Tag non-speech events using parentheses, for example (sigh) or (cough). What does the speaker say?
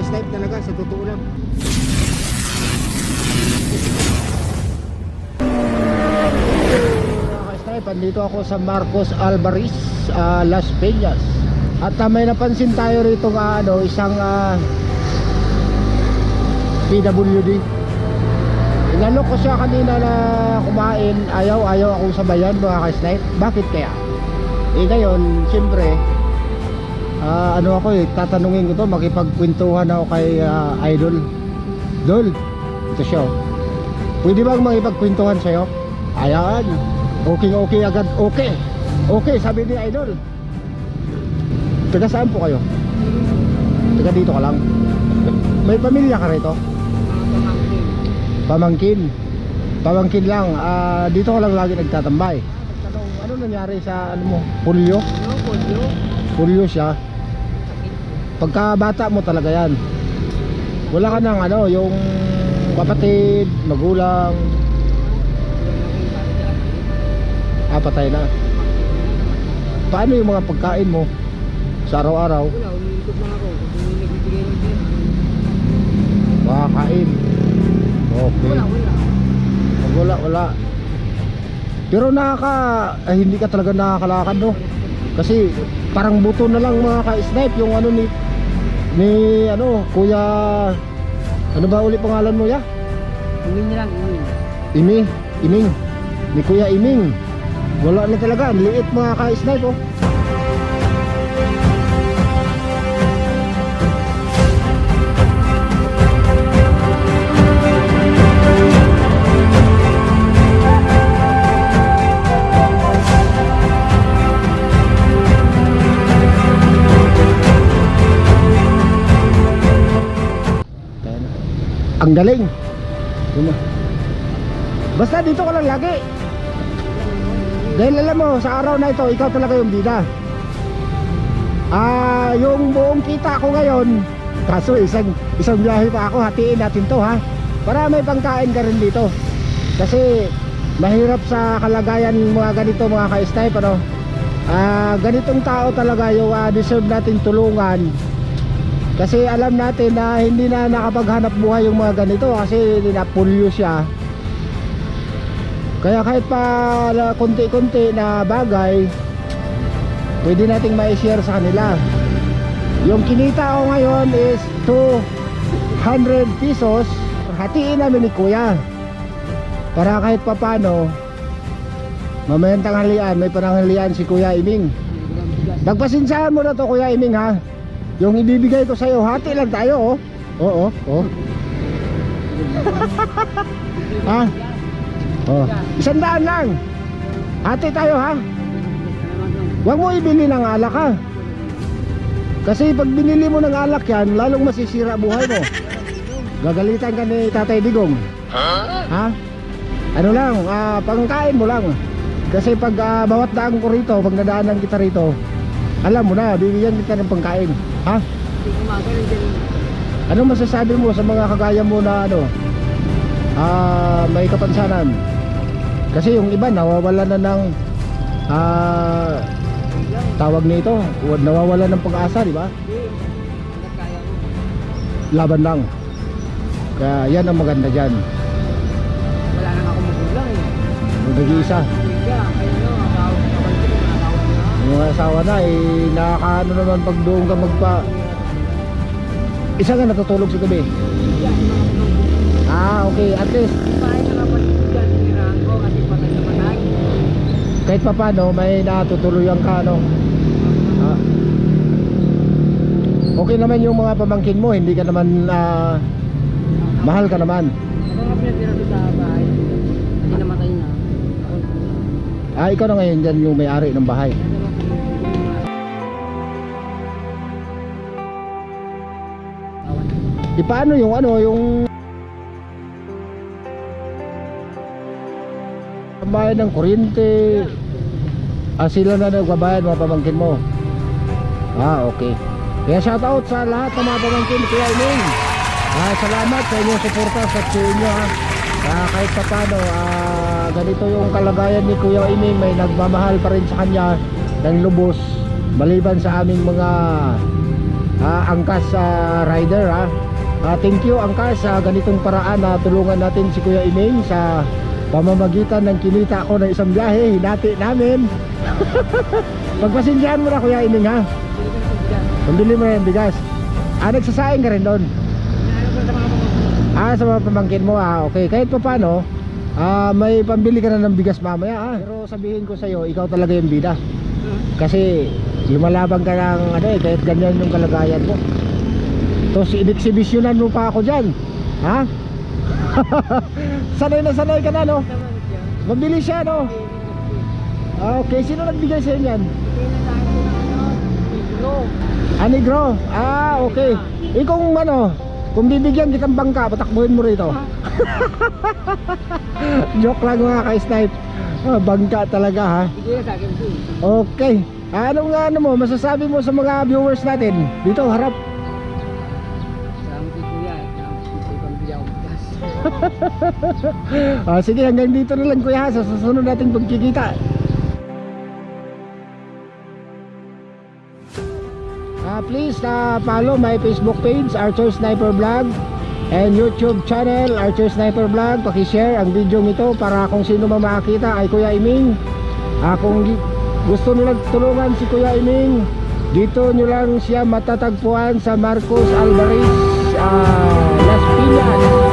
ka-snipe talaga sa totoo lang. Ka-snipe, andito ako sa Marcos Alvarez, ah, Las Vegas. At ah, may napansin tayo rito nga ano, isang ah, PWD. Inalok ko siya kanina na kumain, ayaw, ayaw akong sabayan mga ka-snipe. Bakit kaya? Eh ngayon, siyempre, ah, ano ako eh, tatanungin ko to, makipagkwentuhan ako kay ah, Idol. Dol, ito siya oh. Pwede bang makipagkwentuhan sa'yo? Ayan, okay okay agad, okay. Okay, sabi ni Idol. Taga saan po kayo? Taga dito ka lang? May pamilya ka rito? Pamangkin. Pamangkin lang. Ah, dito ka lang lagi nagtatambay. Ano nangyari sa ano mo? Pulyo? Pulyo siya. Pagka bata mo talaga yan. Wala ka nang ano, yung kapatid, magulang. Ah, patay na. Paano yung mga pagkain mo sa araw-araw? Makakain. Okay. Wala, wala. Wala, wala. Pero nakaka, ay, hindi ka talaga nakakalakad no? Kasi parang buto na lang mga ka-snipe yung ano ni ni ano, kuya ano ba uli pangalan mo ya? Umin na lang, umin. Imi, Iming. Ni kuya Iming. Wala na talaga, liit mga ka-snipe oh. Ang galing. Basta dito ka lang lagi. Dahil alam mo, sa araw na ito, ikaw talaga yung bida. Ah, yung buong kita ko ngayon, kaso isang isang biyahe pa ako, hatiin natin to ha. Para may pangkain ka rin dito. Kasi mahirap sa kalagayan mga ganito mga ka-snipe ano. Ah, ganitong tao talaga yung ah, deserve nating tulungan. Kasi alam natin na hindi na nakapaghanap buhay yung mga ganito kasi napulyo siya. Kaya kahit pa konti-konti na bagay, pwede nating ma-share sa kanila. Yung kinita ko ngayon is 200 pesos. Hatiin namin ni Kuya. Para kahit papano, mamayang tanghalian, may pananghalian si Kuya Iming. Pagpasinsahan mo na to Kuya Iming ha. Yung ibibigay ko sa'yo, hati lang tayo oh. Oo, oo. ha? Oh. Isang daan lang. Hati tayo ha. Huwag mo ibili ng alak ha. Kasi pag binili mo ng alak yan, lalong masisira buhay mo. Gagalitan ka ni Tatay Digong. Ha? Ano lang, ah, pangkain mo lang. Kasi pag ah, bawat daan ko rito, pag nadaanan kita rito, alam mo na, bibigyan kita ng pangkain. Ha? Hindi kumakain din. Ano masasabi mo sa mga kagaya mo na ano? Ah, may kapansanan. Kasi yung iba nawawala na ng ah tawag nito, nawawala ng pag-asa, di ba? Laban lang. Kaya yan ang maganda diyan. Wala nang ako magulang eh. Nag-iisa. Kaya, Yung asawa na eh nakakaano naman pag doon ka magpa isa nga natutulog sa gabi. Ah, okay. At least kahit pa paano may natutuluyan ka no. Ah. Okay naman yung mga pamangkin mo, hindi ka naman ah, mahal ka naman. Ako nga pinatira sa bahay. Kasi namatay na. Ah, ikaw na ngayon dyan yung may-ari ng bahay. Di paano yung ano, yung bayad ng kuryente. Ah, sila na nagbabayad mga pamangkin mo. Ah, okay. Kaya shout out sa lahat ng mga pamangkin Kuya Ining. Ah, salamat sa inyong suporta sa inyo ha. Ah, kahit pa paano, ah, ganito yung kalagayan ni Kuya Ining, may nagmamahal pa rin sa kanya ng lubos maliban sa aming mga ah, Angkas ah, Rider. Ah, thank you Angkas sa ganitong paraan na tulungan natin si Kuya Iming sa pamamagitan ng kinita ko ng isang biyahe, hinati namin. (laughs) Pagpasensyahan mo na Kuya Iming ha. Pambili mo na bigas. Ah, nagsasaing ka rin doon. Ah, sa mga pamangkin mo ah. Okay, kahit pa paano, ah, may pambili ka na ng bigas mamaya ah. Pero sabihin ko sa'yo, ikaw talaga yung bida. Kasi lumalaban ka ng ano eh, kahit ganyan yung kalagayan mo. Tapos inexhibitionan mo pa ako dyan. Ha? (laughs) sanay na sanay ka na no? Mabilis siya no? Ah, Okay, sino nagbigay sa inyo yan? Ah, negro. Ah, okay. Eh kung ano, kung bibigyan kitang bangka, patakbuhin mo rito. (laughs) Joke lang mga ka-snipe. Ah, bangka talaga ha. Okay. Ah, Anong ano mo, masasabi mo sa mga viewers natin? Dito, harap. Ah, sige, hanggang dito na lang kuya sa susunod nating pagkikita. Ah, please uh, follow my Facebook page, Archer Sniper Vlog and YouTube channel, Archer Sniper Vlog. Paki-share ang video nito para kung sino man makakita ay Kuya Iming. Ah, kung gusto nyo tulungan si Kuya Iming, dito nyo lang siya matatagpuan sa Marcos Alvarez, ah, Las Piñas.